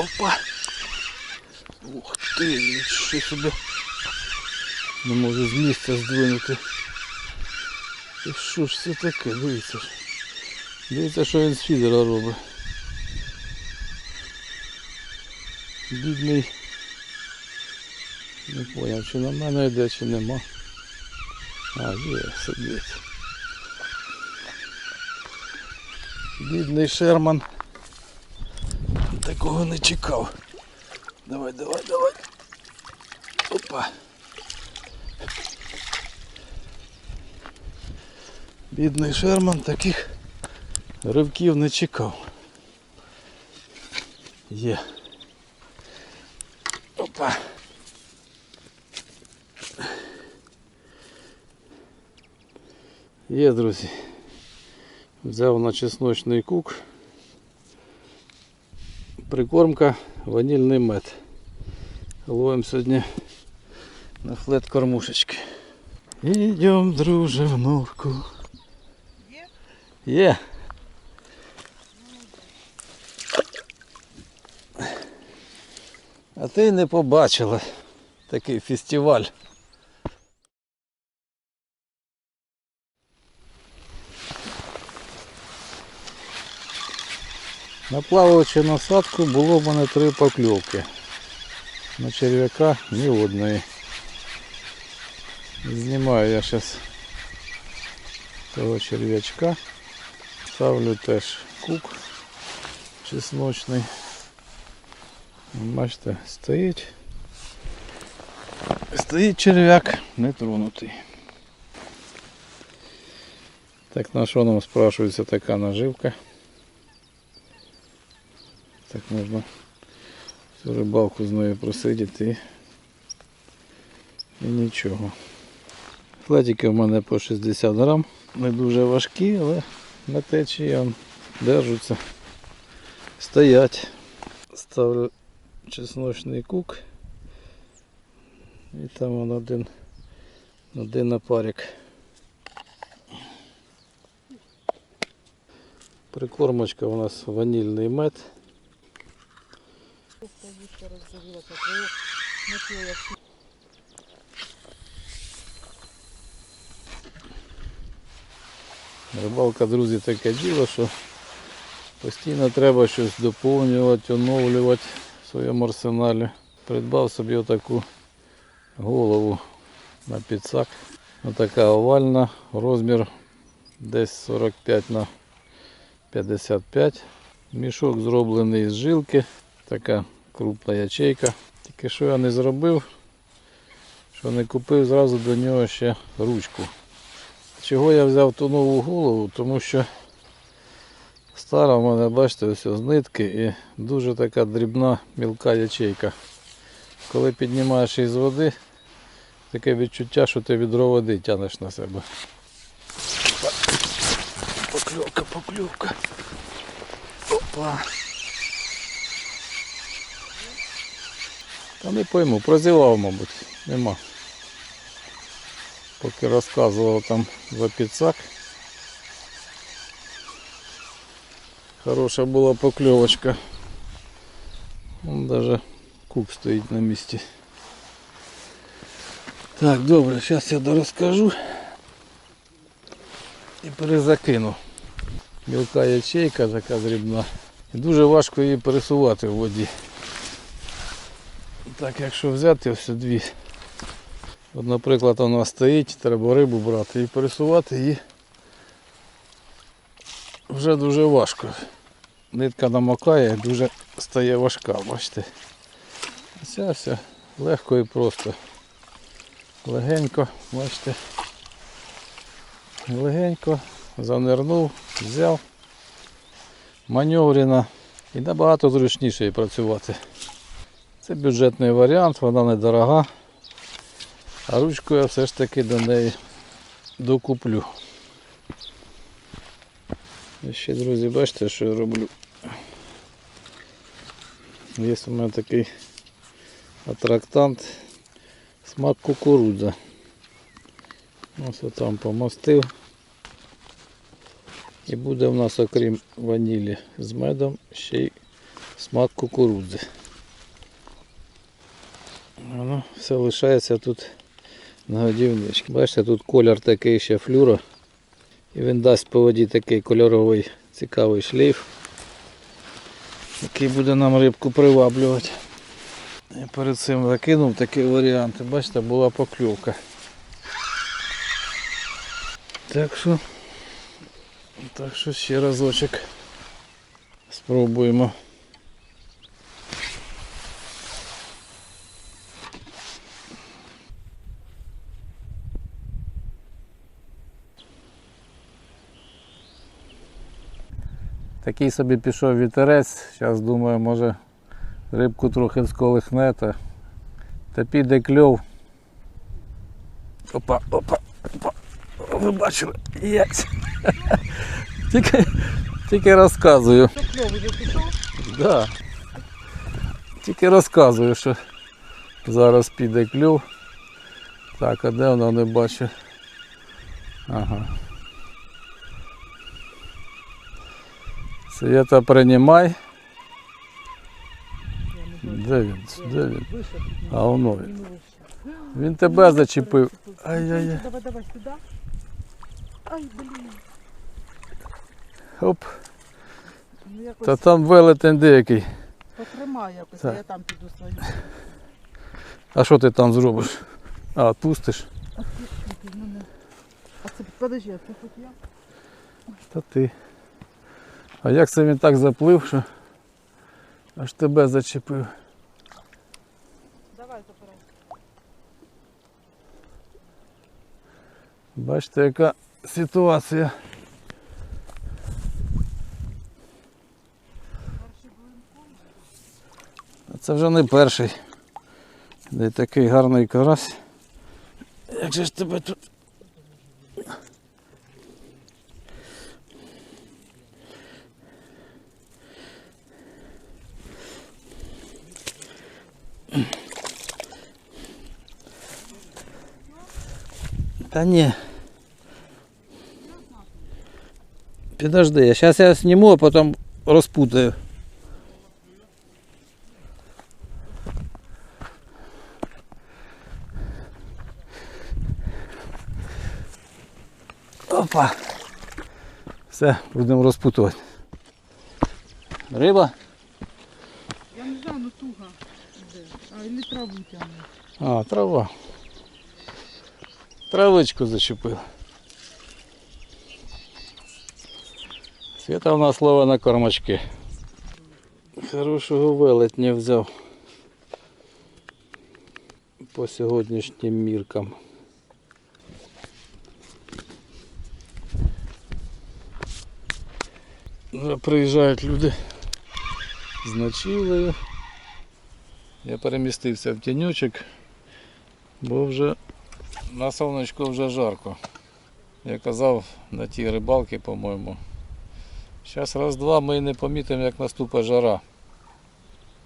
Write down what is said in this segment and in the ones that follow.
Опа! Ух ти, що собі. Не можу з місця здвинути. І що ж це таке? Дивіться ж. Дивіться, що він з фідера робить. Бідний. Не поняв, чи на мене йде, чи нема. А, є, сидить. Бідний Шерман. Такого не чекав. Давай, давай, давай. Опа. Бідний Шерман таких ривків не чекав. Є. Опа. Є, друзі. Взяв на чесночний кук. Прикормка, ванільний мед. Ловимо сьогодні на флет кормушечки. Ідем, друже, в норку. Є? Є. А ти не побачила такий фестиваль. На плаваючу насадку було в мене три покльовки. На черв'яка ні одної. Знімаю я зараз того черв'ячка. Ставлю теж кук чесночний. Бачите, стоїть. Стоїть черв'як, не тронутий. Так на що нам спрашується така наживка? Так можна всю рибалку з нею просидіти і, і нічого. Флетики в мене по 60 грам. Не дуже важкі, але на течії держаться. Стоять. Ставлю чесночний кук. І там он один, один напарик. Прикормочка у нас ванільний мед. Твоє мотило як Рибалка, друзі, таке діло, що постійно треба щось доповнювати, оновлювати в своєму арсеналі. Придбав собі отаку голову на підсак. Отака овальна, розмір десь 45 на 55. Мішок зроблений з жилки, така крупна ячейка. Тільки що я не зробив, що не купив зразу до нього ще ручку. Чого я взяв ту нову голову? Тому що стара в мене, бачите, ось з нитки і дуже така дрібна мілка ячейка. Коли піднімаєш її з води, таке відчуття, що ти відро води тянеш на себе. Покльовка, покльовка. Опа. Та не пойму, прозівав, мабуть, нема поки розказував там за підсак. Хороша була покльовочка. Вон даже кук стоїть на місці. Так, добре, зараз я дорозкажу і перезакину. Мілка ячейка така дрібна. І дуже важко її пересувати в воді. Так, якщо взяти ось дві От, наприклад, вона стоїть, треба рибу брати і пересувати її вже дуже важко. Нитка намокає, дуже стає важка, бачите. Ця все легко і просто. Легенько, бачите. Легенько занирнув, взяв, маневрена і набагато зручніше працювати. Це бюджетний варіант, вона недорога. А ручку я все ж таки до неї докуплю. І ще, друзі, бачите, що я роблю. Є у мене такий атрактант смак кукурудза. Ось там помастив. І буде в нас, окрім ванілі з медом, ще й Смак кукурудзи. Воно все лишається тут на годівничці. Бачите, тут колір такий ще флюро. І він дасть по воді такий кольоровий цікавий шлейф, який буде нам рибку приваблювати. Я перед цим закинув такий варіант. Бачите, була покльовка. Так що, так що ще разочок спробуємо. Такий собі пішов вітерець. Зараз думаю, може рибку трохи всколихне та, та піде кльов. Опа, опа, опа. Ви бачили? Єсть. Тільки, тільки розказую. Да. Тільки розказую, що зараз піде клюв. Так, а де вона не бачу? Ага. Не бачу. Де він? Де він? А воно він. Він тебе зачепив. Ай-яй-яй. Давай, давай сюди. Ай, блін. Оп. Ну якось Та там велетень деякий. потримай якось, Так. а я там піду свою. А що ти там зробиш? А, пустиш? А ти скільки в мене? А це, подожди, а це хоч я? Та ти. А як це він так заплив, що аж тебе зачепив? Давай забирай. Бачите, яка ситуація. Це вже не перший. Де такий гарний карась. Як же ж тебе тут? Та ні. Підожди, я зараз я сниму, а потім розпутаю. Опа. Все, будемо розпутувати. Риба? Я не знаю, ну туга. Де? А, или траву тягне. А, трава. Травичку зачепив. Світа в нас слово на кормачки. Хорошого велетня взяв. По сьогоднішнім міркам. Вже приїжджають люди з ночівлею. Я перемістився в тіньочок, бо вже на сонечку вже жарко. Я казав на тій рибалці, по-моєму. Зараз раз-два ми і не помітимо, як наступить жара.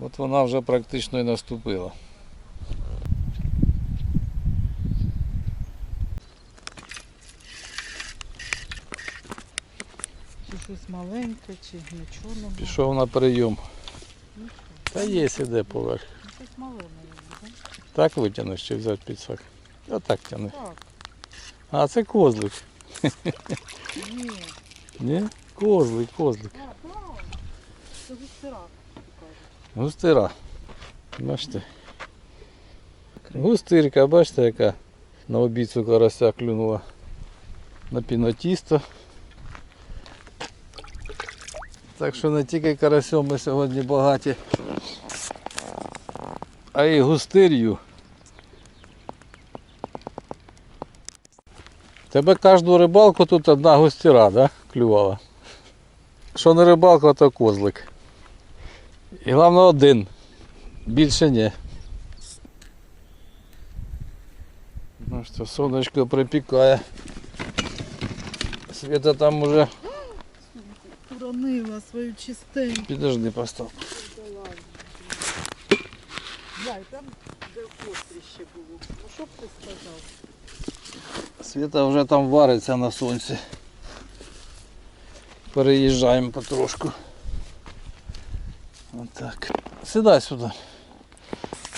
От вона вже практично і наступила. Чи щось маленьке, чи нічого Пішов на прийом. Та є іде поверх. Ну, Щось мале, мабуть, Так витягнеш чи взяти підсак? Отак тяни. так? А це козлик. Ні. Ні? Козлик, козлик. А. Це густира. Густира. Бачите? Густирка, бачите, яка на обіцю карася клюнула на пінотісто. Так що не тільки карасьом ми сьогодні багаті, а й густир'ю. Тебе кожну рибалку тут одна густира, да, клювала? Що не рибалка, то козлик. І головне один. Більше ні. Ну що, сонечко припікає. Світа там уже Уронила свою чистеньку. підожди постав. Яй, там де костріще було. Ну що б ти сказав? Світа вже там вариться на сонці. Переїжджаємо потрошку. Отак. Сідай сюди.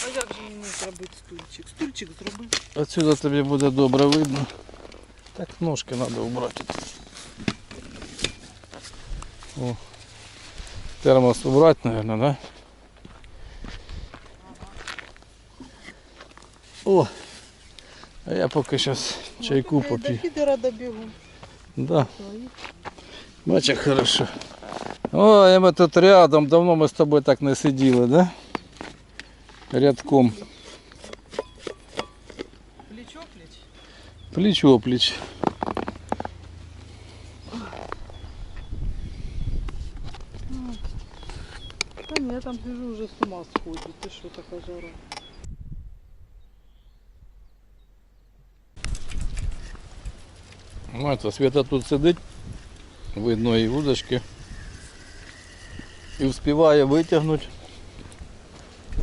А як же мені зробити стульчик? Стульчик зробив. Отсюда тобі буде добре видно. Так ножки треба убрати. О. Термос убрати, наверное, да? О! А я поки зараз чайку До поп'ю. фідера добігу. Да. Бач, як хорошо. Ой, ми тут рядом, давно ми з тобою так не сиділи, да? Рядком. Плечо плеч. Плечо плеч. Та ні, я там сижу вже з ума сходжу. Ти що така жара? Это Света тут сидить, видно і удочки. І вспіває витягнути.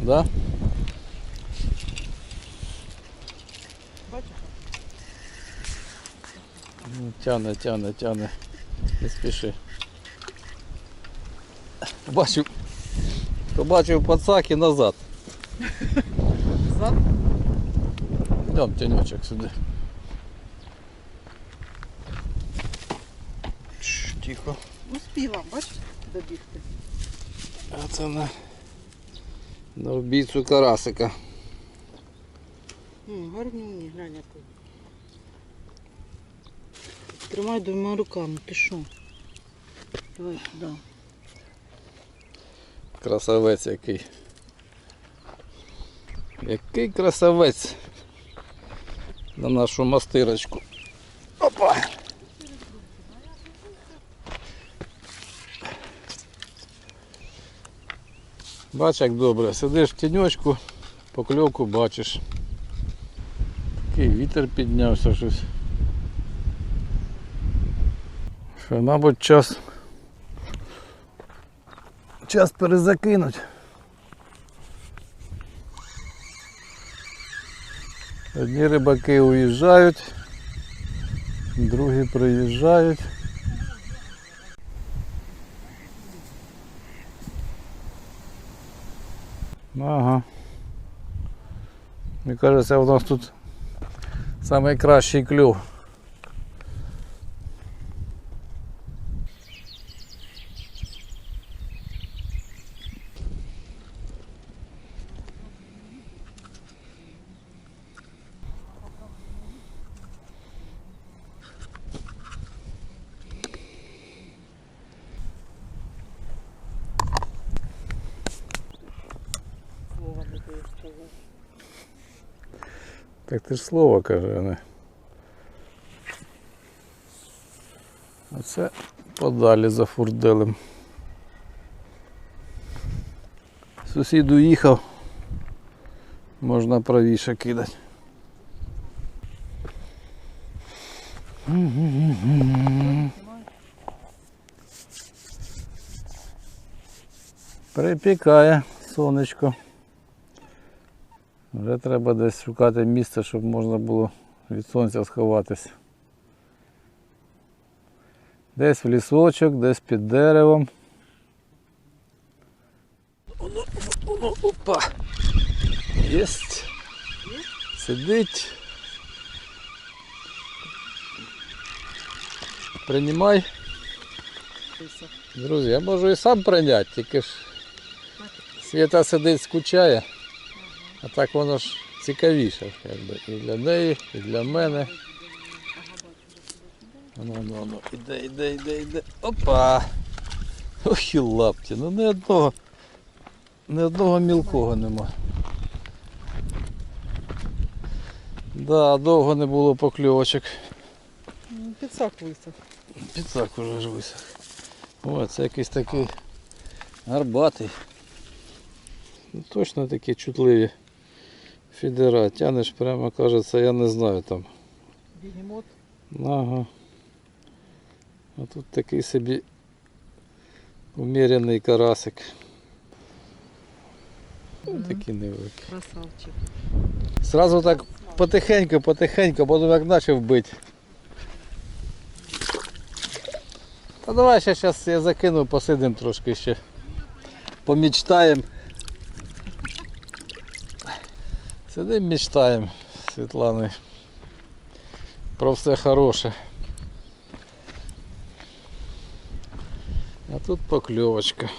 Да? Ну, Тяне, тяне, тяне. Не спіши. Бачив. Побачив пацак і назад. Зад. Дам тянечок сюди. Чш, Тихо. Успіла, бачиш, добігти. А це на, на вбійцю карасика. М, Гарнюні, глянь який. Тримай двома руками, ти що? Давай сюди. Красавець який. Який красавець на нашу мастирочку. Опа! Бач, як добре. Сидиш в тіньочку, покльовку бачиш. Такий вітер піднявся щось. Що, мабуть, час. Час перезакинуть. Одні рибаки уїжджають, другі приїжджають. Ага. Мені кажеться, у нас тут найкращий кльов. Слово не тобі сказати. Так ти ж слово каже, не. А це подалі за фурделем. Сусід уїхав. Можна правіше кидати. Припікає сонечко. Вже треба десь шукати місце, щоб можна було від сонця сховатися. Десь в лісочок, десь під деревом. Оно, оно, опа! Єсть! Сидить. Приймай. Друзі, я можу і сам прийняти, тільки ж Свята сидить, скучає, а так воно ж цікавіше, якби, і для неї, і для мене. Ну, ну, ну, іде, іде, іде, іде. Опа! Ох і лапті, ну ні одного, ні одного мілкого нема. Да, довго не було покльовочок. Підсак висох. Підсак уже ж висох. О, це якийсь такий гарбатий. Точно такі чутливі фідера. Тянеш прямо, кажеться, я не знаю там. Бігемот. Ага. А тут такий собі умірений карасик. Мгм. Такі невеликі. Красавчик. Сразу так потихеньку, потихеньку, потім як почав бити. Та давай ще зараз я закину, посидимо трошки ще. помічтаємо. Сидимо, мечтаємо з Світланою. Про все хороше. А тут покльовочка.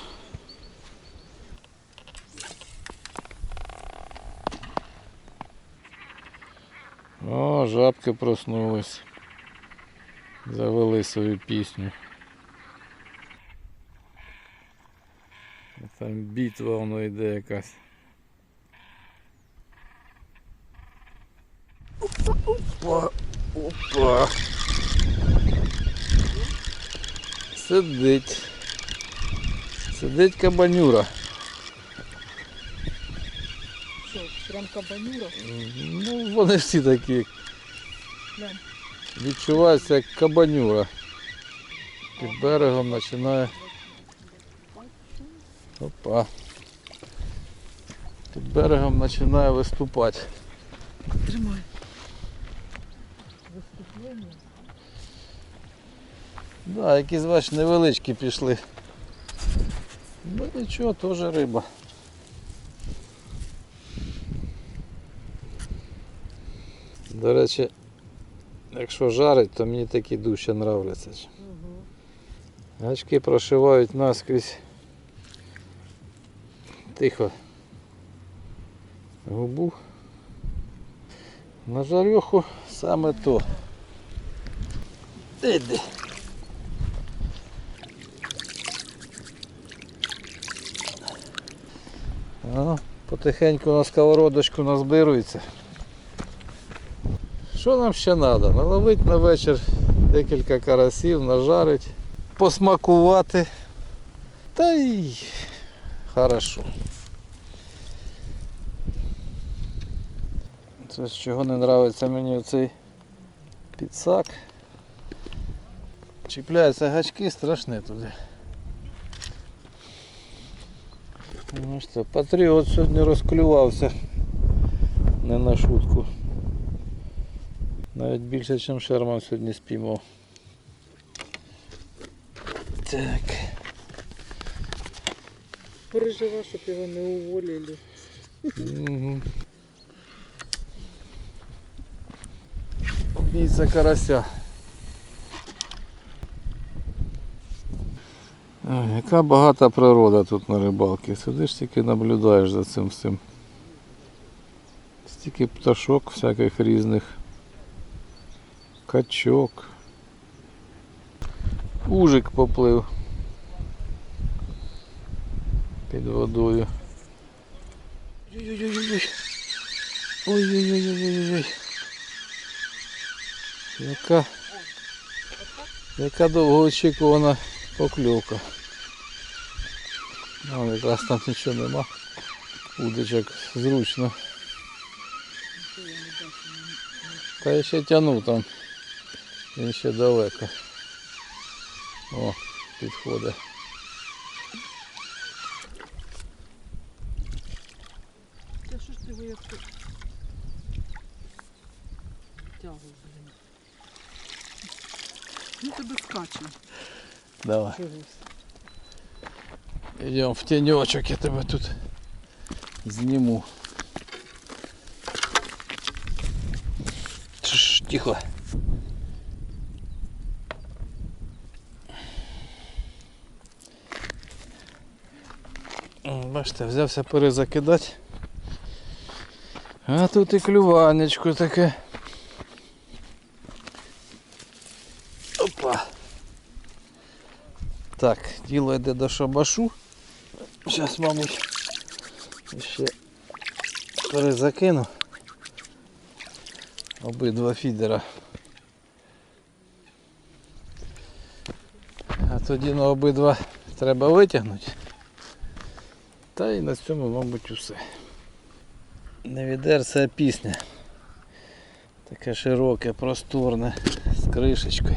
О, жабки проснулись. Завели свою пісню. Там битва воно йде якась. Опа, опа. Сидить. Сидить кабанюра. Що, прям кабанюра? Ну, вони всі такі. Глянь. Відчувається як кабанюра. Під берегом починає. Опа. Під берегом починає виступати. Тримай. Виступлення. Да, якісь бач невеличкі пішли. Ну нічого, теж риба. До речі, якщо жарить, то мені такі дужче нравляться. Угу. Гачки прошивають наскрізь. Тихо. Губу. На жарьоху саме то. Іди. А, потихеньку на сковородочку назбирується. Що нам ще треба? Наловити на вечір декілька карасів, нажарить, посмакувати. Та й хорошо. Це з чого не подобається мені цей підсак. Чіпляються гачки страшне туди. Ну що, патріот сьогодні розклювався. Не на шутку. Навіть більше, ніж Шерман сьогодні спіймав. Так. Переживай, щоб його не уволили. Угу. Бійця карася. Яка багата природа тут на рибалці. Сидиш тільки наблюдаєш за цим всім. Стільки пташок всяких різних. Качок. Ужик поплив під водою. Ой-ой-ой-ой. Ой-ой-ой-ой-ой. Яка, яка довгоочікувана покльовка. Ну, якраз там нічого нема. Удочок зручно. Та я ще тягнув там. Він ще далеко. О, підходить. Та що ж ти його? Тягу, блін. Ну тебе скаче. Давай. Чогось. Идем в тенечок, я тебе тут сниму. Тш, тихо. Бачите, взявся перезакидати. А тут і клюванечко таке. Опа. Так, діло йде до шабашу. Зараз, мабуть, ще перезакину обидва фідера. А тоді на обидва треба витягнути. Та і на цьому, мабуть, усе. Не відерце, а пісня. Таке широке, просторне, з кришечкою.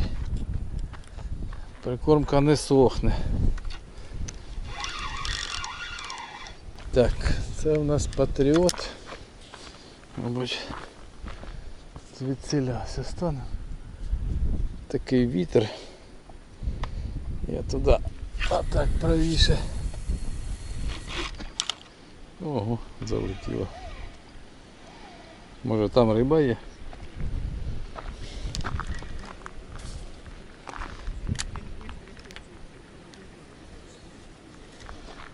Прикормка не сохне. Так, це у нас патріот. Мабуть, звідсіля стане. Такий вітер. Я туди а так правіше. Ого, залетіло. Може там риба є?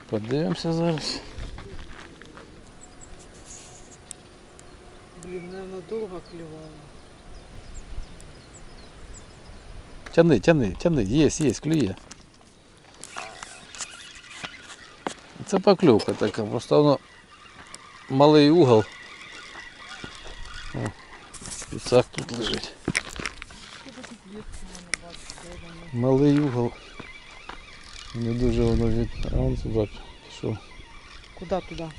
Подивимося зараз. Блін, наверное, довго клювала. Тяни, тяни, тяни, є, є, клює. Це покльовка така, просто воно малий угол. О, тут лежить. Малий угол. Не дуже воно від. А он сюди пішов. Куди туди?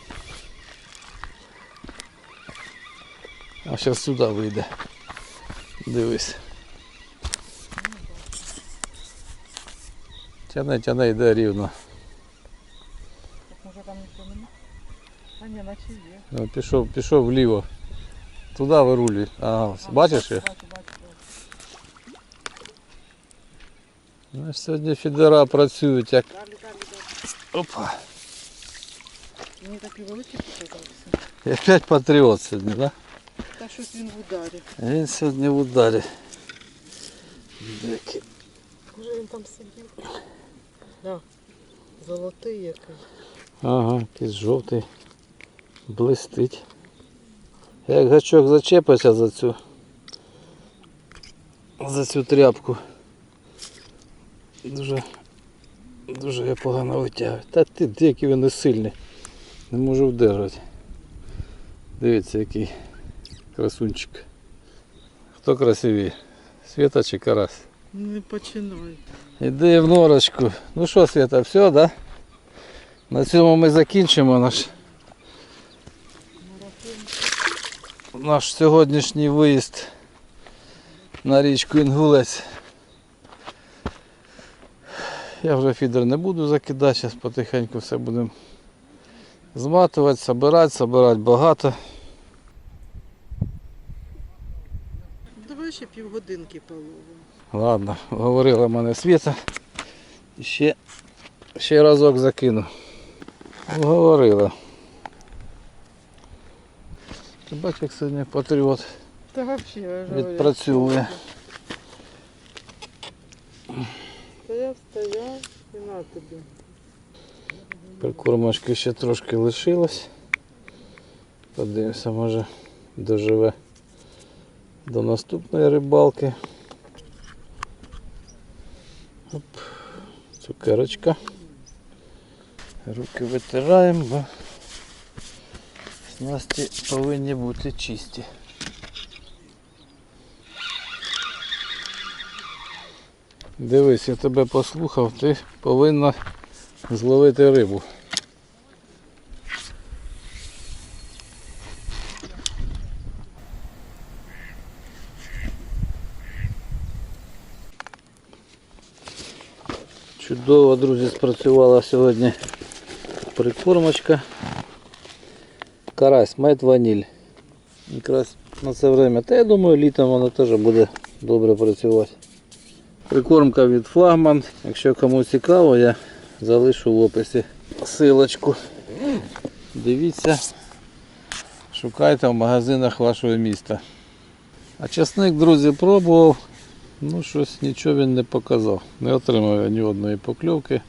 А зараз сюди вийде. Дивись. Тяне, тяне, йде рівно. Так може там ніхто нема? А ні, наче є. Ну, Пішов, пішов вліво. Туди вирулюй. Ага, ось. бачиш? її? Бачу, бачу. Ну, сьогодні фідера працюють як. Далі, далі, далі. Опа. Мені такий великий показався. І опять патріот сьогодні, так? Да? Та щось він в ударі. Він сьогодні в ударі. Дикий. Може він там сидів? Да. Золотий який. Ага, якийсь жовтий. Блистить. Як гачок зачепився за цю. За цю тряпку. Дуже. Дуже я погано витягую. Та ти який він не сильний. Не можу вдержати. Дивіться який красунчик. Хто красивий? Світа чи карась? Не починай. Іди в норочку. Ну що, Свята, все, да? На цьому ми закінчимо наш, наш сьогоднішній виїзд на річку Інгулець. Я вже фідер не буду закидати, зараз потихеньку все будемо зматувати, збирати, збирати багато. Давай ще півгодинки половимо. Ладно, говорила мене Світа. І Ще, ще разок закину. Говорила. Ти бачиш, як сьогодні патріот. Та взагалі, Відпрацьовує. Стояв, стояв і на тобі. Прикормочки ще трошки лишилось. Подивимося, може доживе до наступної рибалки. Оп. Цукерочка. Руки витираємо, бо снасті повинні бути чисті. Дивись, я тебе послухав, ти повинна зловити рибу. Чудово, друзі, спрацювала сьогодні прикормочка. Карась, мед ваніль. Якраз на це время. Та я думаю, літом вона теж буде добре працювати. Прикормка від флагман. Якщо кому цікаво, я залишу в описі силочку. Дивіться, шукайте в магазинах вашого міста. А часник, друзі, пробував. Ну, щось нічого він не показав. Не отримав я ні одної покльовки.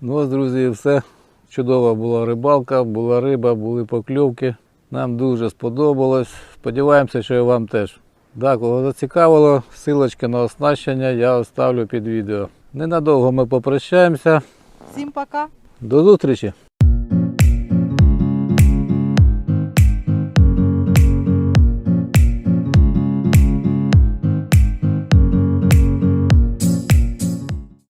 Ну ось, друзі, все. Чудова була рибалка, була риба, були покльовки. Нам дуже сподобалось. Сподіваємося, що і вам теж. Да, кого зацікавило, силочки на оснащення я оставлю під відео. Ненадовго ми попрощаємося. Всім пока. До зустрічі!